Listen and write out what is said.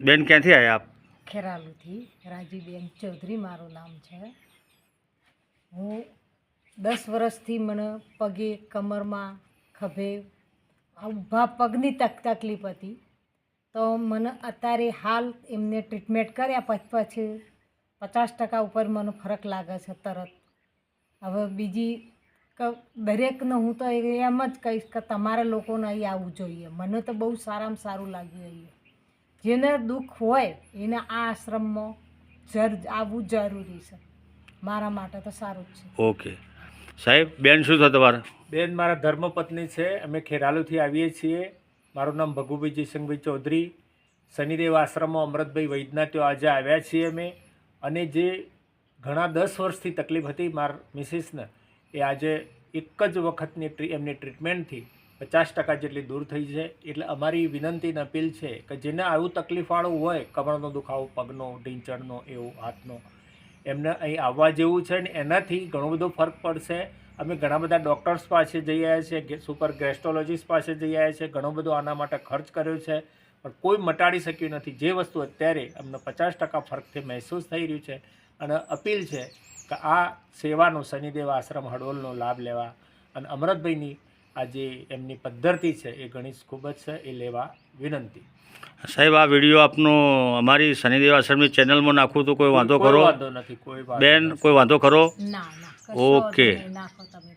બેન ક્યાંથી આવ્યા આપ? ખેરાલુથી. રાજીબેન ચૌધરી મારું નામ છે. હું દસ વર્ષથી મને પગે, કમરમાં, ખભે ઊભા પગની તક તકલીફ હતી. તો મને અત્યારે હાલ એમને ટ્રીટમેન્ટ કર્યા પછી પછી પચાસ ટકા ઉપર મને ફરક લાગે છે તરત. હવે બીજી દરેકને હું તો એમ જ કહીશ કે તમારા લોકોને અહીં આવવું જોઈએ. મને તો બહુ સારામાં સારું લાગ્યું અહીંયા. જેને દુઃખ હોય એને આ આશ્રમમાં જર આવવું જરૂરી છે. મારા માટે તો સારું જ છે. ઓકે. સાહેબ બેન શું થયું તમારે? બેન મારા ધર્મપત્ની છે. અમે ખેરાલુથી આવીએ છીએ. મારું નામ ભગુભાઈ જયસિંહભાઈ ચૌધરી. શનિદેવ આશ્રમમાં અમૃતભાઈ ત્યાં આજે આવ્યા છીએ અમે. અને જે ઘણા દસ વર્ષથી તકલીફ હતી માર મિસિસને એ આજે એક જ વખતની એમની ટ્રીટમેન્ટથી પચાસ ટકા જેટલી દૂર થઈ છે. એટલે અમારી વિનંતી અને અપીલ છે કે જેને આવું તકલીફવાળું હોય, કમરનો દુખાવો, પગનો, ઢીંચણનો, એવું હાથનો, એમને અહીં આવવા જેવું છે ને એનાથી ઘણો બધો ફરક પડશે. અમે ઘણા બધા ડૉક્ટર્સ પાસે જઈ આવ્યા છીએ સુપર ગેસ્ટ્રોલોજીસ્ટ પાસે જઈ આવ્યા છીએ, ઘણો બધો આના માટે ખર્ચ કર્યો છે. પણ કોઈ મટાડી શક્યું નથી. જે વસ્તુ અત્યારે અમને પચાસ ટકા ફરકથી મહેસૂસ થઈ રહ્યું છે અને અપીલ છે કે આ સેવાનો શનિદેવ આશ્રમ હડોલનો લાભ લેવા અને અમરતભાઈની આ જે એમની પદ્ધતિ છે એ ઘણી ખૂબ જ છે એ લેવા વિનંતી. સાહેબ આ વીડિયો આપનો અમારી શનિદેવ આશ્રમની ચેનલમાં નાખું તો કોઈ વાંધો કરો ખરો વાંધો નથી કોઈ બેન કોઈ વાંધો ખરો? ઓકે. નાખો તમે.